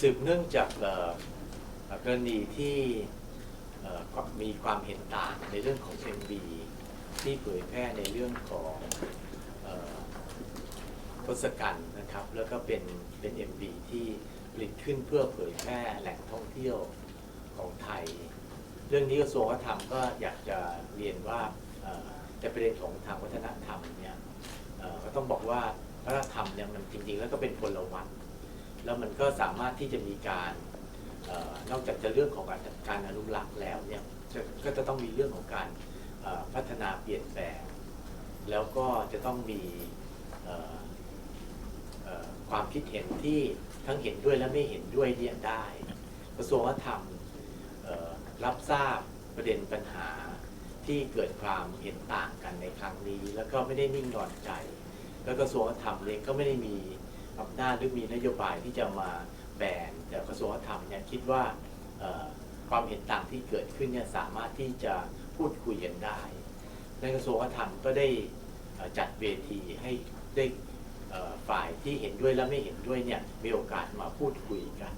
สืบเนื่องจากกรณีที่มีความเห็นต่างในเรื่องของ MV ที่เผยแพร่ในเรื่องของทศกัณฐ์นะครับ แล้วก็เป็นเป็น MV ที่ผลิตขึ้นเพื่อเผยแพร่แหล่งท่องเที่ยวของไทย เรื่องนี้กระทรวงวัฒนธรรมก็อยากจะเรียนว่าเอ่ประเด็นของทางวัฒนธรรมเนี่ยก็ต้องบอกว่าวัฒนธรรมเนี่ยมันจริงๆ แล้วก็เป็นพลวัต แล้วมันก็สามารถที่จะมีการออนอกจากจะเรื่องของการการอนุรักษ์แล้วเนี่ยก็จะต้องมีเรื่องของการพัฒนาเปลี่ยนแปลงแล้วก็จะต้องมีความคิดเห็นที่ทั้งเห็นด้วยและไม่เห็นด้วยเนี่ยได้ กระทรวงวัฒนธรรมรับทราบประเด็นปัญหาที่เกิดความเห็นต่างกันในครั้งนี้ แล้วก็ไม่ได้นิ่งนอนใจ แล้วกระทรวงวัฒนธรรมเองก็ไม่ได้มี อำนาจหรือมีนโยบายที่จะมาแบนแต่กระทรวงวัฒนธรรมเนี่ยคิดว่าความเห็นต่างที่เกิดขึ้นเนี่ยสามารถที่จะพูดคุยกันได้ ในกระทรวงวัฒนธรรมก็ได้จัดเวทีให้ได้ฝ่ายที่เห็นด้วยและไม่เห็นด้วยเนี่ยมีโอกาสมาพูดคุยกัน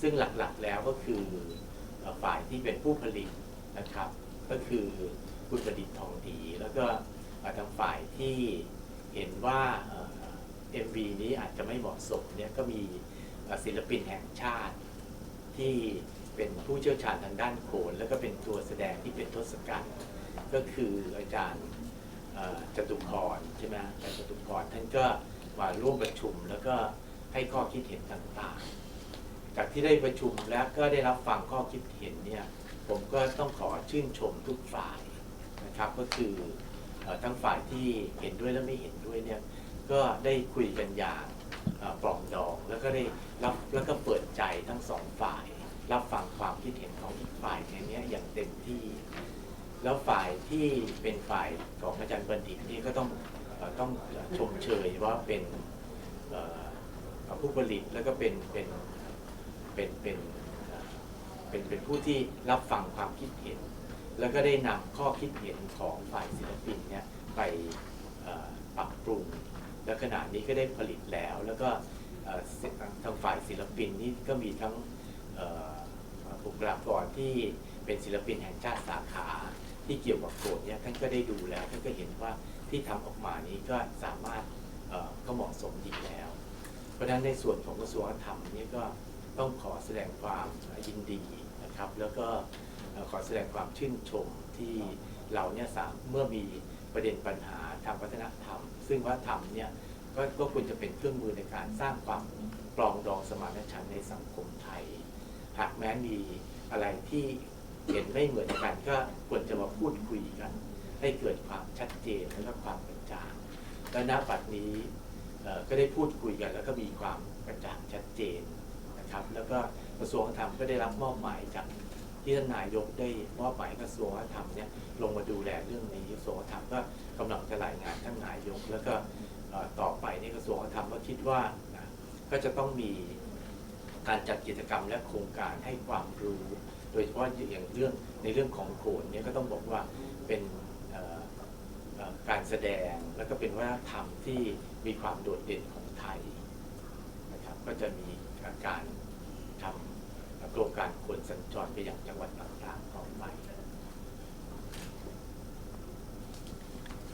ซึ่งหลักๆแล้วก็คือฝ่ายที่เป็นผู้ผลิตนะครับ ก็คือคุณประดิษฐ์ทองดี แล้วก็ทางฝ่ายที่เห็นว่า MV นี้อาจจะไม่เหมาะสมเนี่ยก็มีศิลปินแห่งชาติ ที่เป็นผู้เชี่ยวชาญทางด้านโขน แล้วก็เป็นตัวแสดงที่เป็นทศกัณฐ์ก็คืออาจารย์จตุพรใช่ไหมอาจารย์จตุพรท่านก็มาร่วมประชุมแล้วก็ให้ข้อคิดเห็นต่างๆ จากที่ได้ประชุมแล้วก็ได้รับฟังข้อคิดเห็นเนี่ยผมก็ต้องขอชื่นชมทุกฝ่ายนะครับก็คือทั้งฝ่ายที่เห็นด้วยและไม่เห็นด้วยเนี่ย ก็ได้คุยกันอย่างปลองดอง แล้วก็ได้รับแล้วก็เปิดใจทั้งสองฝ่าย รับฟังความคิดเห็นของอีกฝ่ายในเนี้ยอย่างเต็มที่ แล้วฝ่ายที่เป็นฝ่ายของอาจารย์บัณฑิตนี่ก็ต้องต้องชมเชยว่าเป็นผู้ผลิตแล้วก็เป็นเป็นเป็นเป็นเป็นเป็นผู้ที่รับฟังความคิดเห็น แล้วก็ได้นำข้อคิดเห็นของฝ่ายศิลปินเนี่ยไปปรับปรุง แล้วขณะนี้ก็ได้ผลิตแล้ว แล้วก็ทางฝ่ายศิลปินนี่ก็มีทั้งบุคลากรที่เป็นศิลปินแห่งชาติสาขาที่เกี่ยวกับโขนเนี่ยท่านก็ได้ดูแล้วท่านก็เห็นว่าที่ทำออกมานี้ก็สามารถเอ่อก็เหมาะสมดีแล้ว เพราะฉะนั้นในส่วนของกระทรวงวัฒนธรรมนี่ก็ต้องขอแสดงความยินดีนะครับ แล้วก็ขอแสดงความชื่นชมที่เราเนี่ยสามเมื่อมี ประเด็นปัญหาทางวัฒนธรรม ซึ่งวัฒนธรรมเนี่ยก็ก็ควรจะเป็นเครื่องมือในการสร้างความปรองดองสมานฉันท์ในสังคมไทย หากแม้มีอะไรที่เห็นไม่เหมือนกันก็ควรจะมาพูดคุยกัน ให้เกิดความชัดเจนและก็ความกระจ่างและณบัดนี้ก็ได้พูดคุยกัน แล้วก็มีความกระจ่างชัดเจนนะครับ แล้วก็กระทรวงธรรมก็ได้รับมอบหมายจาก ที่ท่านนายกได้มอบหมายกระทรวงวัฒนธรรมเนี่ยลงมาดูแลเรื่องนี้กระทรวงวัฒนธรรมก็กำลังจะรายงานท่านนายก แล้วก็ต่อไปนี่กระทรวงวัฒนธรรมก็คิดว่าก็จะต้องมีการจัดกิจกรรมและโครงการให้ความรู้ โดยเฉพาะอย่างเรื่องในเรื่องของโขนเนี่ยก็ต้องบอกว่าเป็นการแสดงแล้วก็เป็นวัฒนธรรมที่มีความโดดเด่นของไทยนะครับก็จะมีการทำ โครงการขนสัญจรไปยังจังหวัดต่างๆต่อไป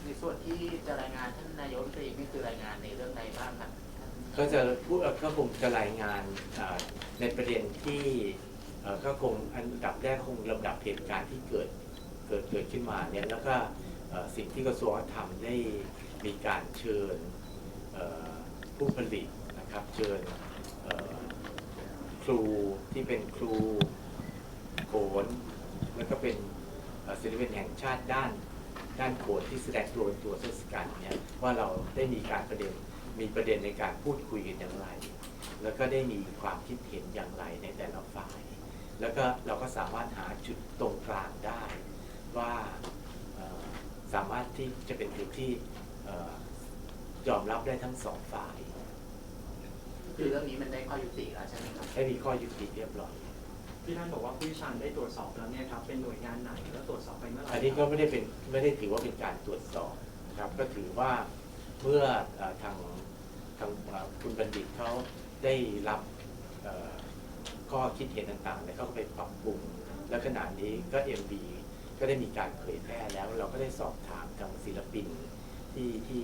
ในส่วนที่จะรายงานท่านนายกรัฐมนตรีนี่คือรายงานในเรื่องใดบ้างครับท่านก็จะพูดเอ่อก็คงจะรายงานเอ่อในประเด็นที่เอ่อก็คงอันดับแรกคงลำดับเหตุการณ์ที่เกิดเกิดเกิดขึ้นมาเนี่ยแล้วก็เอ่อสิ่งที่กระทรวงวัฒนธรรมได้มีการเชิญเอ่อผู้ผลิตนะครับเชิญเอ่อ ครูที่เป็นครูโขน แล้วก็เป็นศิลปินแห่งชาติด้านด้านโขนที่แสดงตัวเป็นตัวเทศกาลเนี่ยว่าเราได้มีการประเด็นมีประเด็นในการพูดคุยกันอย่างไร แล้วก็ได้มีความคิดเห็นอย่างไรในแต่ละฝ่าย แล้วก็เราก็สามารถหาจุดตรงกลางได้ ว่าสามารถที่จะเป็นจุดที่ยอมรับได้ทั้งสองฝ่าย คือเรื่องนี้มันได้ข้อยุติแล้วใช่ไหมครับให้มีข้อยุติเรียบร้อย ที่ท่านบอกว่าผู้เชี่ยวชาญได้ตรวจสอบแล้วเนี่ยครับเป็นหน่วยงานไหนแล้วตรวจสอบไปเมื่อไหร่อันนี้ก็ไม่ได้เป็นไม่ได้ถือว่าเป็นการตรวจสอบนะครับ ก็ถือว่าเมื่อเอ่อทางทางเอ่อคุณบัณฑิตเขาได้รับเอ่อข้อคิดเห็นต่างๆเนี่ยเขาก็ไปปรับปรุง และขณะนี้ก็ MV ก็ได้มีการเผยแพร่แล้ว เราก็ได้สอบถามทางศิลปินที่ที่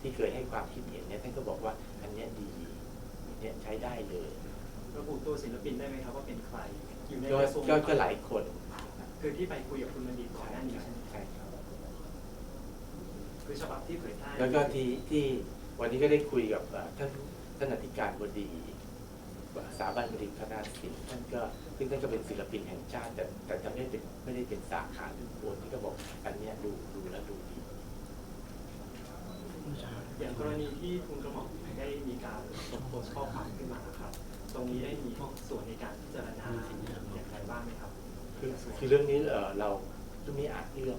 ที่เคยให้ความคิดเห็นเนี่ยท่านก็บอกว่าอันเนี้ยดี เนี่ยใช้ได้เลยระบุตัวศิลปินได้ไหมครับว่าเป็นใคร อยู่ในก็กระทรวงก็ก็หลายคนคือที่ไปคุยกับคุณบัณฑิตก่อนหน้านี้ใช่ไหมใช่ครับคือฉบับที่เผยแพร่แล้วก็ที่ที่วันนี้ก็ได้คุยกับเอ่อท่านท่านอธิการบดีสถาบันบดีคณะศิลป์ท่านก็ซึ่งท่านก็เป็นศิลปินแห่งชาติ แต่แต่จะไม่ได้เป็นไม่ได้เป็นสาขาทุกคนที่ก็บอกอันเนี้ยดูดูแล้วดูดีอย่างกรณีที่ทุนกระหม่อม ได้มีการโพสต์ข้อความขึ้นมาครับ ตรงนี้ได้มีส่วนในการพิจารณาอย่างไรบ้างไหมครับ คือคือเรื่องนี้เอ่อเราเรื่องนี้อาจเรื่อง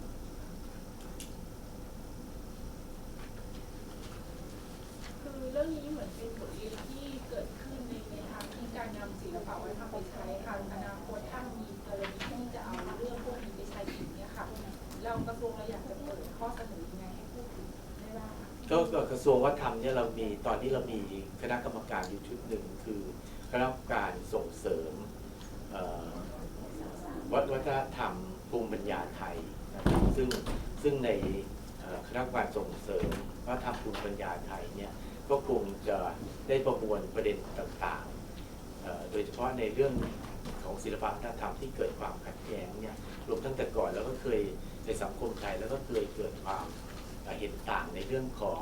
คือเรื่องนี้เหมือนเป็นบทเรียน ก็ก็กระทรวงวัฒนธรรมเนี่ยเรามีตอนนี้เรามีคณะกรรมการอยู่ชุดหนึ่งคือคณะกรรมการส่งเสริมเอ่อวัฒนธรรมภูมิปัญญาไทยนะครับซึ่งซึ่งในเอ่อคณะกรรมการส่งเสริมวัฒนธรรมภูมิปัญญาไทยเนี่ยก็คงจะได้ประมวลประเด็นต่างๆเอ่อโดยเฉพาะในเรื่องของศิลปะวัฒนธรรมที่เกิดความขัดแย้งเนี่ยรวมตั้งแต่ก่อนแล้วก็เคยในสังคมไทยแล้วก็เคยเกิดความ เห็นต่างในเรื่องของ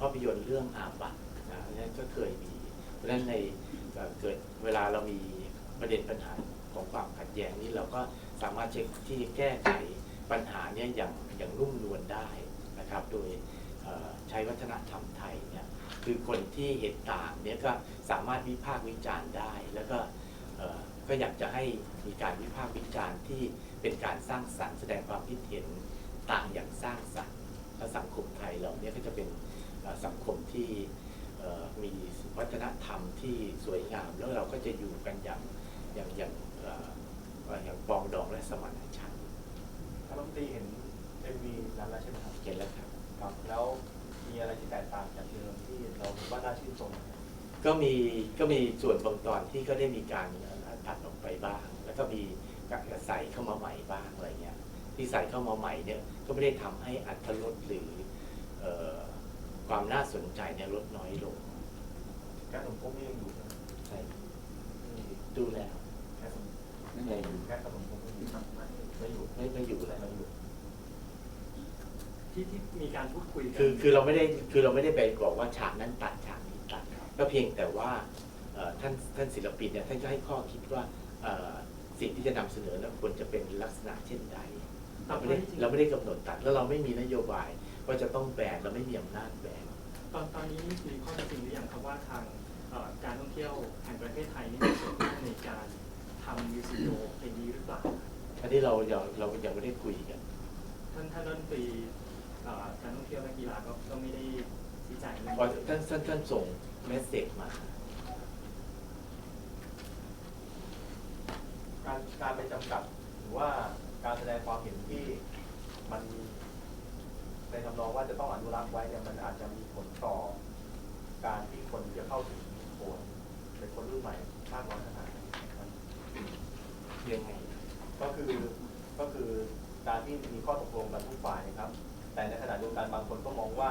ภาพยนตร์เรื่องอาบัตนะนนั้นก็เคยมีเพราะฉะนั้นในเกิดเวลาเรามีประเด็นปัญหาของความขัดแย้งนี้เราก็สามารถเช็คที่แก้ไขปัญหาเนี้อย่างอย่างรุ่มนวลได้นะครับ โดยใช้วัฒนธรรมไทยเนี่ยคือคนที่เห็นต่างเนี่ยก็สามารถวิพากษ์วิจารณ์ได้ แล้วก็ก็อยากจะให้มีการวิพากษ์วิจารณ์ที่เป็นการสร้างสรรค์แสดงความคิดเห็นต่างอย่างสร้างสรรค์ และสังคมไทยเราเนี่ยก็จะเป็นเอ่อสังคมที่เอ่อมีวัฒนธรรมที่สวยงาม แล้วเราก็จะอยู่กันอย่างอย่างอย่างเอ่อเอ่ออย่างปรองดองและสมานฉันท์ท่านรัฐมนตรีเห็นเอ็มวีนั้นแล้วใช่ไหมครับเห็นแล้วครับครับแล้วมีอะไรที่แตกต่างจากเดิมที่เราคิดว่าน่าชื่นชมไหมครับก็มีก็มีส่วนบางตอนที่ก็ได้มีการเอ่อตัดออกไปบ้าง แล้วก็มีการใส่เข้ามาใหม่บ้างอะไรเงี้ย ที่ใส่เข้ามาใหม่เนี่ยก็ไม่ได้ทำให้อัตรสหรือเอ่อความน่าสนใจเนี่ยลดน้อยลงแค่สมภพนี่ยังอยู่ใช่ไหมใช่ดูแล้วแค่สมไม่ได้อยู่แค่สมภพไม่อยู่ไม่อยู่ไม่ไม่อยู่แล้วไม่อยู่ที่ที่มีการพูดคุยกัคือคือเราไม่ได้คือเราไม่ได้ไปบอกว่าฉากนั้นตัดฉากนี้ตัด ก็เพียงแต่ว่าเอ่อท่านท่านศิลปินเนี่ยท่านก็ให้ข้อคิดว่าเอ่อสิ่งที่จะนำเสนอแล้วควรจะเป็นลักษณะเช่นใด เราไม่ได้เราไม่ได้กำหนดตัดแล้วเราไม่มีนโยบายว่าจะต้องแบนเราไม่มีอำนาจแบนตอนตอนนี้มีข้อเท็จจริงหรือยังครับว่าทางเอ่อการท่องเที่ยวแห่งประเทศไทยนี่มีส่วนร่วมในการทำมิวสิควิดีโอเพลงนี้หรือเปล่า อันนี้เราเราเรายังไม่ได้คุยกัน ท่านท่านรัฐมนตรีเอ่อการท่องเที่ยวและกีฬาก็ก็ไม่ได้ชี้แจงเรื่องเพราะท่านท่านท่านส่งเมสเซจมา การการไปจำกัดหรือว่า การแสดงความเห็นที่มันในทำนองว่าจะต้องอนุรักษ์ไว้เนี่ยมันอาจจะมีผลต่อการที่คนจะเข้าถึงโขนเป็นคนรุ่นใหม่มากน้อยขนาดไหนครับยังไงก็คือก็คือการที่มีข้อตกลงกันทุกฝ่ายนะครับ แต่ในขณะเดียวกันบางคนก็มองว่า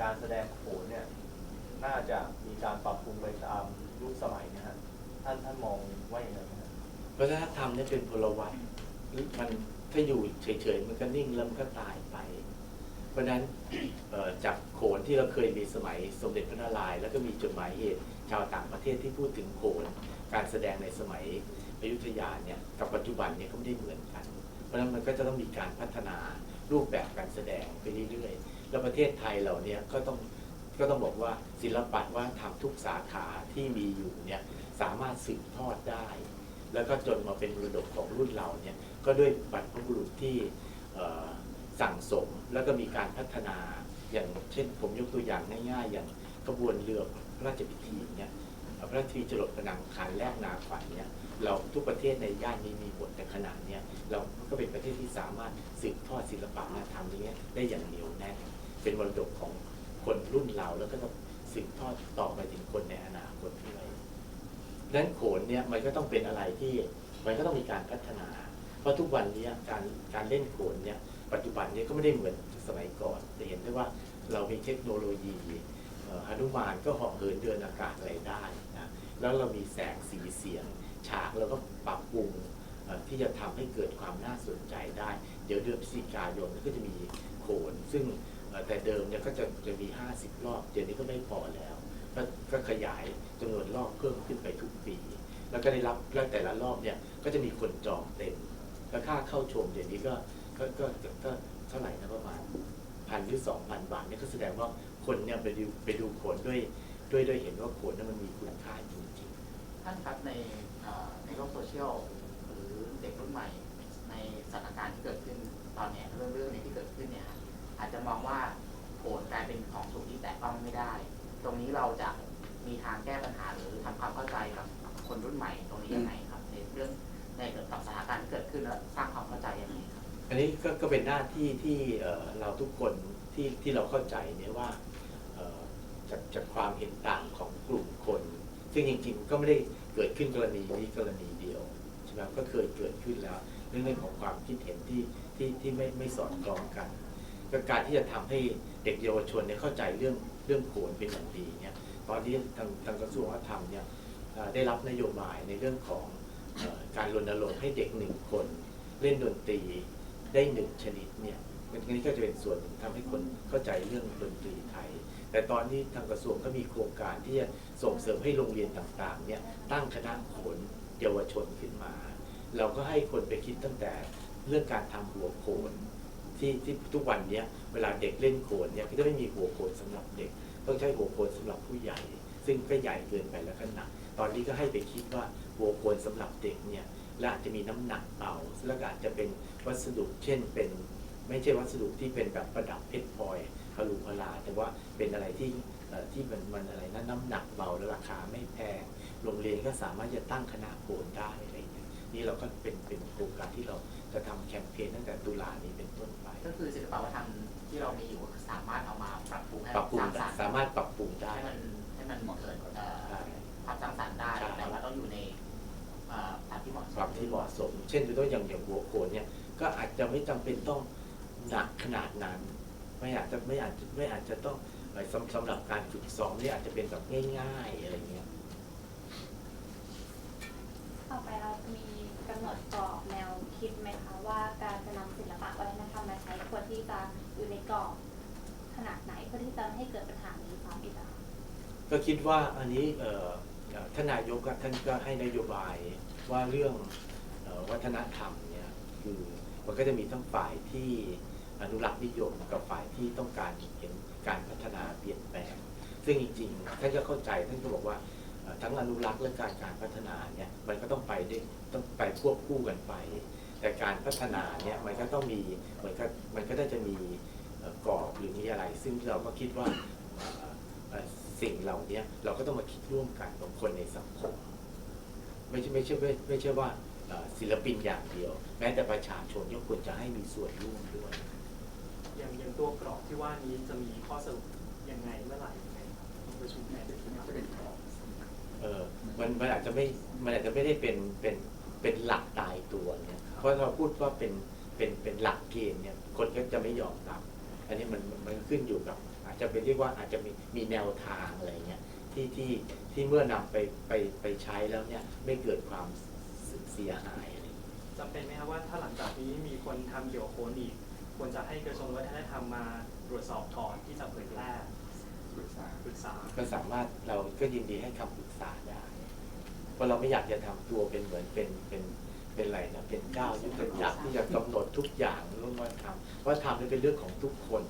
การแสดงโขนเนี่ยน่าจะมีการปรับปรุงไปตามยุคสมัยนะฮะท่านท่านมองว่าอย่างไรนะฮะวัฒนธรรมเนี่ยเป็นพลวัต มันถ้าอยู่เฉยๆมันก็นิ่งแล้วมันก็ตายไป เพราะฉะนั้นจากโขนที่เราเคยมีสมัยสมเด็จพระนารายณ์แล้วก็มีจดหมายเหตุชาวต่างประเทศที่พูดถึงโขน การแสดงในสมัยอยุธยาเนี่ยกับปัจจุบันเนี่ยก็ไม่ได้เหมือนกัน เพราะฉะนั้นมันก็จะต้องมีการพัฒนารูปแบบการแสดงไปเรื่อยๆ แล้วประเทศไทยเราเนี่ยก็ต้องก็ต้องบอกว่าศิลปะว่าทำทุกสาขาที่มีอยู่เนี่ยสามารถสืบทอดได้ แล้วก็จนมาเป็นมรดกของรุ่นเราเนี่ยก็ด้วยบรรพบุรุษที่สั่งสมแล้วก็มีการพัฒนาอย่างเช่นผมยกตัวอย่างง่ายๆ อย่างกระบวนเรือพระราชพิธีเนี่ยเอ่อพระราชพิธีจรดพระนางคารแรกนาขวัญเนี่ยเราทุกประเทศในย่านนี้มีหมดแต่ขนาดเนี้ยเราก็เป็นประเทศที่สามารถสืบทอดศิลปะวัฒนธรรมนี้ได้อย่างเหนียวแน่นเป็นมรดกของคนรุ่นเราแล้วก็สืบทอดต่อไปถึงคนในอนาคตด้วย ดังนั้นโขนเนี่ยมันก็ต้องเป็นอะไรที่มันก็ต้องมีการพัฒนา เพราะทุกวันนี้การการเล่นโขนเนี่ยปัจจุบันเนี่ยก็ไม่ได้เหมือนสมัยก่อนจะเห็นได้ว่าเรามีเทคโนโลยีเอ่อหนุมานก็เหาะเหินเดินอากาศอะไรได้นะแล้วเรามีแสงสีเสียง ฉากเราก็ปรับปรุงที่จะทำให้เกิดความน่าสนใจได้ เดี๋ยวเดือนพฤศจิกายนก็จะมีโขน ซึ่งแต่เดิมเนี่ยก็จะจะมี 50 รอบ เดี๋ยวนี้ก็ไม่พอแล้ว ก็ขยายจำนวนรอบเพิ่มขึ้นไปทุกปี แล้วก็ได้รับแล้วแต่ละรอบเนี่ยก็จะมีคนจองเต็ม แล้วค่าเข้าชมเดี๋ยวนี้ก็ก็ก็ก็เท่าไหร่นะประมาณพันหรือสองพันบาทนี่ก็แสดงว่าคนเนี่ยไปดูไปดูโขนด้วยด้วยด้วยเห็นว่าโขนนั้นมันมีคุณค่าจริงท่านครับในในโลกโซเชียลหรือเด็กรุ่นใหม่ ในสถานการณ์ที่เกิดขึ้นตอนเนี้ยเรื่องเรื่องนี้ที่เกิดขึ้นเนี่ยอาจจะมองว่าโขนกลายเป็นของถูกที่แตะต้องไม่ได้ ตรงนี้เราจะมีทางแก้ปัญหาหรือทำความเข้าใจกับคนรุ่นใหม่ตรงนี้ยังไงครับในเรื่องในเกี่ยวกับสถานการณ์ที่เกิดขึ้นแล้วสร้างความเข้าใจยังไงครับอันนี้ก็ก็เป็นหน้าที่ที่เราทุกคนที่ที่เราเข้าใจเนี่ยว่าจากจากความเห็นต่างของกลุ่มคน ซึ่งจริงๆก็ไม่ได้เกิดขึ้นกรณีนี้กรณีเดียวใช่ไหมก็เคยเกิดขึ้นแล้วเรื่องของความคิดเห็นที่ที่ที่ไม่ไม่สอดคล้องกันก็การที่จะทำให้เด็กเยาวชนเนี่ยเข้าใจเรื่อง เรื่องโขนเป็นอย่างดีเนี่ยตอนที่ทางทางกระทรวงวัฒนธรรมเนี่ยได้รับนโยบายในเรื่องของอการรณรงค์ให้เด็กหนึ่งคน เล่นดนตรีได้หนึ่งชนิดเนี่ยมันนี้ก็จะเป็นส่วนหนึ่งทำให้คนเข้าใจเรื่องดนตรีไทย แต่ตอนนี้ทางกระทรวงก็มีโครงการที่จะส่งเสริมให้โรงเรียนต่างๆเนี่ยตั้งคณะโขนเยาวชนขึ้นมา เราก็ให้คนไปคิดตั้งแต่เรื่องการทำหัวโขน ที่ที่ทุกวันเนี้ยเวลาเด็กเล่นโขนเนี่ยก็จะไม่มีหัวโขนสำหรับเด็ก ต้องใช้หัวโขนสำหรับผู้ใหญ่ ซึ่งก็ใหญ่เกินไปแล้วก็หนัก ตอนนี้ก็ให้ไปคิดว่าหัวโขนสำหรับเด็กเนี่ยและอาจจะมีน้ำหนักเบาแล้วก็อาจจะเป็นวัสดุเช่นเป็น ไม่ใช่วัสดุที่เป็นแบบประดับเพชรพลอยพลุพลาแต่ว่าเป็นอะไรที่ที่มันมันอะไรนะน้ำหนักเบาและราคาไม่แพงโรงเรียนก็สามารถจะตั้งคณะโขนได้อะไรอย่างเงี้ยนี่เราก็เป็นเป็นโครงการที่เรา จะทำแคมเปญตั้งแต่ตุลานี้เป็นต้นไปก็คือศิลปวัฒนธรรมที่เรามีอยู่สามารถเอามาปรับปรุงให้ปรับปรุงสร้างสได้รรค์สามารถปรับปรุงได้ ให้มันให้มันเกิดเอ่อใช่ความสร้างสรรค์ได้ ใช่ แต่ว่าต้องอยู่ในเอ่อตามที่เหมาะสมปรับที่เหมาะสม เช่นตัวอย่างอย่างหัวโขนเนี่ยก็อาจจะไม่จำเป็นต้องหนักขนาดนั้น ไม่อาจจะไม่อาจจะไม่อาจจะต้องเอ่อสำสำหรับการฝึกซ้อมเนี่ยอาจจะเป็นแบบง่ายๆอะไรเงี้ยต่อไปเราจะมีกำหนดกรอบแนวคิดไหมคะ ว่าการจะนำศิลปะวัฒนธรรมมาใช้ควรที่จะอยู่ในกรอบขนาดไหนเพื่อที่จะไม่ให้เกิดปัญหานี้ซ้ำอีกอะก็คิดว่าอันนี้เท่านนายกท่านก็ให้นโยบายว่าเรื่องออวัฒนธรรมเนี่ยคือมันก็จะมีทั้งฝ่ายที่อนุรักษ์นิยมกับฝ่ายที่ต้องการเห็นการพัฒนาเปลี่ยนแปลง ซึ่งจริงๆท่านก็เข้าใจท่านก็บอกว่าทั้งอนุรักษ์และการการพัฒนาเนี่ยมันก็ต้องไปด้วยต้องไปควบคู่กันไป แต่การพัฒนาเนี่ยมันก็ต้องมีเหมือนกับมันก็ได้จะมีเอ่อกรอบหรือมีอะไร ซึ่งเราก็คิดว่าเอ่อเอ่อสิ่งเหล่านี้เราก็ต้องมาคิดร่วมกันของคนในสังคม ไม่ใช่ไม่ใช่ไม่ไม่ใช่ว่าเอ่อศิลปินอย่างเดียว แม้แต่ประชาชนก็ควรจะให้มีส่วนร่วมด้วยอย่างอย่างตัวกรอบที่ว่านี้จะมีข้อสรุปยังไงเมื่อไหร่ยังไงครับต้องประชุมแผนที่จะเป็นกรอบเออมันมันอาจจะไม่มันอาจจะไม่ได้เป็นเป็นเป็นหลักตายตัวเนี่ย เพราะเราพูดว่าเป็นเป็นเป็นหลักเกณฑ์เนี่ยคนก็จะไม่ยอมรับ อันนี้มันมันขึ้นอยู่กับ อาจจะเป็นเรียกว่าอาจจะมีมีแนวทางอะไรเงี้ยที่ที่ที่เมื่อนำไปไปไปใช้แล้วเนี่ยไม่เกิดความเสียหายอะไรอย่างเงี้ยจำเป็นไหมครับว่าถ้าหลังจากนี้มีคนทำเกี่ยวกับโคนอีกควรจะให้กระทรวงวัฒนธรรมมาตรวจสอบก่อนที่จะเผยแพร่ปรึกษาปรึกษาก็สามารถเราก็ยินดีให้คำปรึกษาได้ เพราะเราไม่อยากจะทำตัวเป็นเหมือนเป็นเป็น เป็นอะไรนะเป็นเจ้ายุทธจักรที่จะกำหนดทุกอย่างเรื่องว่าทำเพราะทำนี่เป็นเรื่องของทุกคน